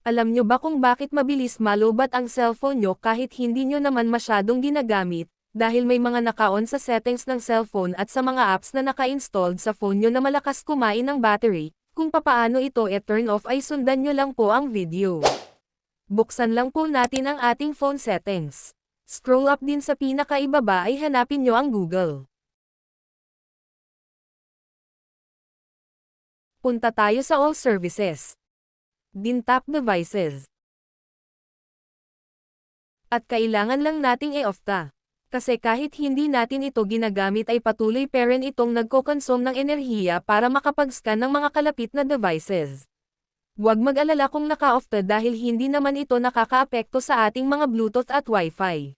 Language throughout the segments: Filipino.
Alam nyo ba kung bakit mabilis malubat ang cellphone nyo kahit hindi nyo naman masyadong ginagamit, dahil may mga naka-on sa settings ng cellphone at sa mga apps na naka-installed sa phone nyo na malakas kumain ng battery, kung papaano ito e-turn off ay sundan nyo lang po ang video. Buksan lang po natin ang ating phone settings. Scroll up din sa pinakaibaba ay hanapin nyo ang Google. Punta tayo sa All Services. Din tap Devices. At kailangan lang nating i-off ta. Kasi kahit hindi natin ito ginagamit ay patuloy pa rin itong nagko-consume ng enerhiya para makapag-scan ng mga kalapit na devices. Huwag mag-alala kung naka-off ta dahil hindi naman ito nakakaapekto sa ating mga Bluetooth at Wi-Fi.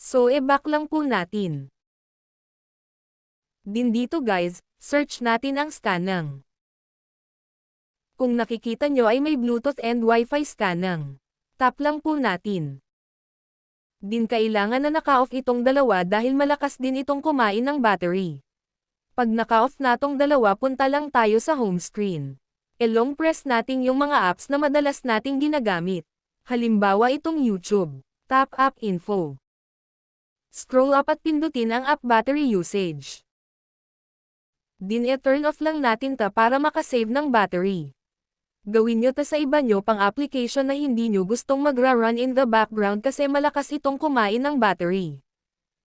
So e-back lang po natin. Din dito guys, search natin ang scanang. Kung nakikita nyo ay may Bluetooth and Wi-Fi scanang. Tap lang po natin. Din kailangan na naka-off itong dalawa dahil malakas din itong kumain ng battery. Pag naka-off natong dalawa punta lang tayo sa home screen. E-long press natin yung mga apps na madalas nating ginagamit. Halimbawa itong YouTube. Tap App Info. Scroll up at pindutin ang app battery usage. Din e-turn off lang natin ta para makasave ng battery. Gawin nyo ta sa iba nyo pang application na hindi nyo gustong magra-run in the background kasi malakas itong kumain ng battery.